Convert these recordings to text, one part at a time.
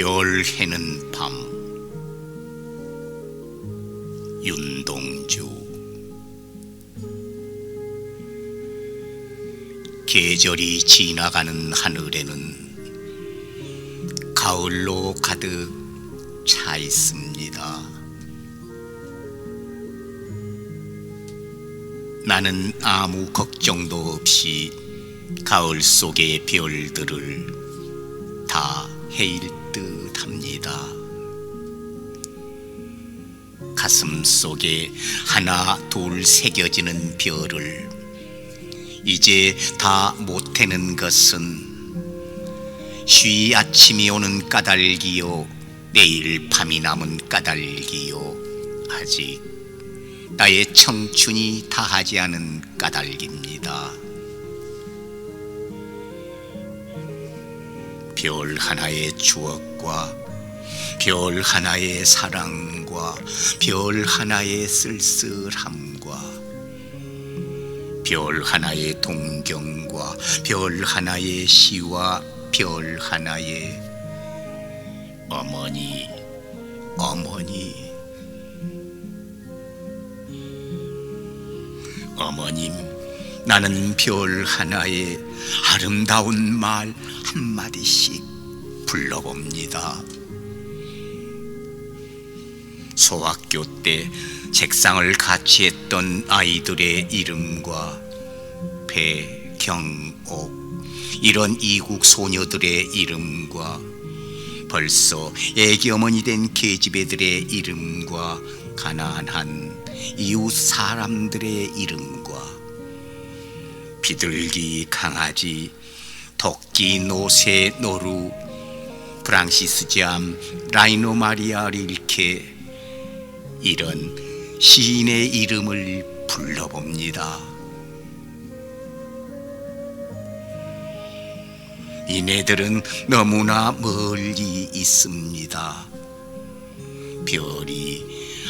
별 해는 밤 윤동주 계절이 지나가는 하늘에는 가을로 가득 차 있습니다. 나는 아무 걱정도 없이 가을 속의 별들을 다 헤일 듯 합니다. 가슴 속에 하나 둘 새겨지는 별을 이제 다 못해는 것은 쉬 아침이 오는 까닭이요 내일 밤이 남은 까닭이요 아직 나의 청춘이 다하지 않은 까닭입니다. 별 하나의 추억과 별 하나의 사랑과 별 하나의 쓸쓸함과 별 하나의 동경과 별 하나의 시와 별 하나의 어머니 어머니. 어머님 나는 별 하나에 아름다운 말 한마디씩 불러봅니다. 소학교 때 책상을 같이 했던 아이들의 이름과 배, 경, 옥 이런 이국 소녀들의 이름과 벌써 애기 어머니 된 계집애들의 이름과 가난한 이웃 사람들의 이름과 비둘기 강아지 토끼 노새 노루 프랑시스 잠 라이노 마리아 릴케 이런 시인의 이름을 불러봅니다. 이네들은 너무나 멀리 있습니다. 별이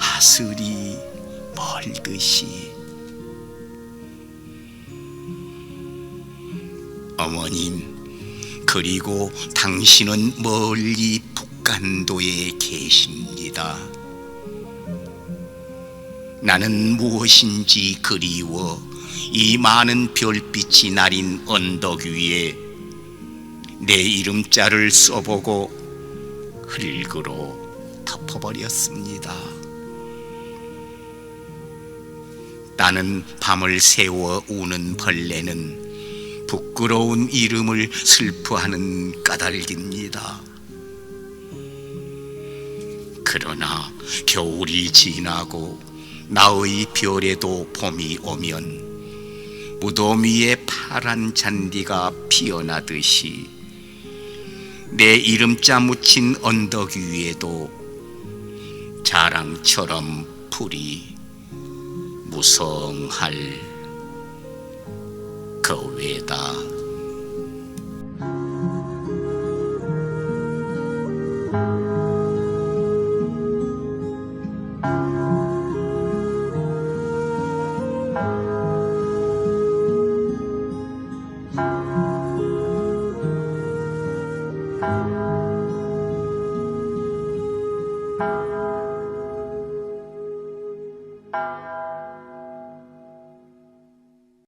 하슬이 멀듯이 어머님 그리고 당신은 멀리 북간도에 계십니다. 나는 무엇인지 그리워 이 많은 별빛이 나린 언덕 위에 내 이름자를 써보고 흙으로 덮어버렸습니다. 나는 밤을 새워 우는 벌레는 부끄러운 이름을 슬퍼하는 까닭입니다. 그러나 겨울이 지나고 나의 별에도 봄이 오면 무덤 위에 파란 잔디가 피어나듯이 내 이름자 묻힌 언덕 위에도 자랑처럼 풀이 무성할 그외